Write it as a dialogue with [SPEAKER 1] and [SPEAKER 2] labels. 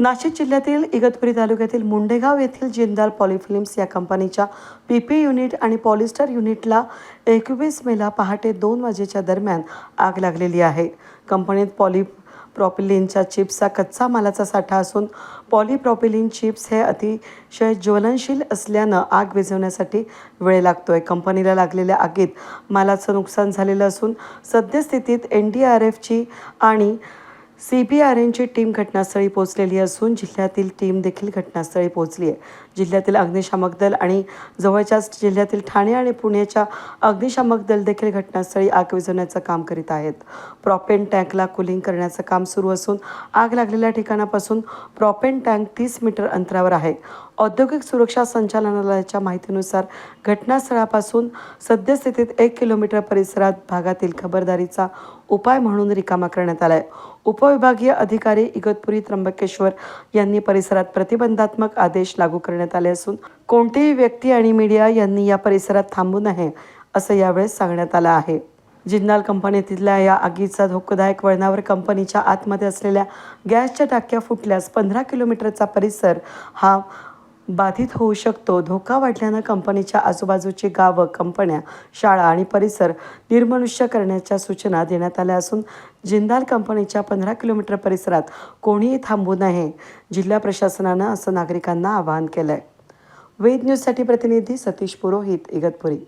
[SPEAKER 1] नाशिक जिल्ह्यातील इगतपुरी तालुक्यातील मुंडेगाव येथील जिंदाल पॉलिफिल्म्स या कंपनीच्या पीपी युनिट आणि पॉलिस्टर युनिटला एकवीस मेला पहाटे दोन वाजेच्या दरम्यान आग लागलेली आहे. कंपनीत पॉली प्रॉपिलिनच्या चिप्सचा कच्चा मालाचा साठा असून पॉलीप्रॉपिलिन चिप्स हे अतिशय ज्वलनशील असल्यानं आग विझवण्यासाठी वेळ लागतोय. कंपनीला लागलेल्या आगीत मालाचं नुकसान झालेलं असून सद्यस्थितीत एन डी आर एफची आणि सी बी आर एनची टीम घटनास्थळी पोहोचलेली असून जिल्ह्यातील टीम देखील घटनास्थळी पोहोचली आहे. जिल्ह्यातील अग्निशामक दल आणि जवळच्याच जिल्ह्यातील ठाणे आणि पुण्याच्या अग्निशामक दल देखील घटनास्थळी आग विझवण्याचं काम करीत आहेत. प्रॉपेन टँकला कुलिंग करण्याचं काम सुरू असून आग लागलेल्या ठिकाणापासून प्रॉपेन टँक तीस मीटर अंतरावर आहे. औद्योगिक सुरक्षा संचालनालयाच्या माहितीनुसार घटनास्थळापासून सद्यस्थितीत एक किलोमीटर परिसरात भागातील खबरदारीचा उपाय म्हणून रिकामा करण्यात आलाय. उपविभागीय अधिकारी इगतपुरी त्र्यंबकेश्वर यांनी परिसरात प्रतिबंधात्मक आदेश लागू करण्यात आले असून कोणतीही व्यक्ती आणि मीडिया यांनी या परिसरात थांबू नये असं यावेळेस सांगण्यात आलं आहे. जिंदाल कंपनीतल्या या आगीचा धोकादायक वळणावर कंपनीच्या आतमध्ये असलेल्या गॅसच्या टाक्या फुटल्यास पंधरा किलोमीटरचा परिसर हा बाधित होऊ शकतो. धोका वाढल्यानं कंपनीच्या आजूबाजूची गावं कंपन्या शाळा आणि परिसर निर्मनुष्य करण्याच्या सूचना देण्यात आल्या असून जिंदाल कंपनीच्या पंधरा किलोमीटर परिसरात कोणीही थांबू नये जिल्हा प्रशासनानं असं नागरिकांना आवाहन केलं आहे वेद न्यूजसाठी प्रतिनिधी सतीश पुरोहित इगतपुरी.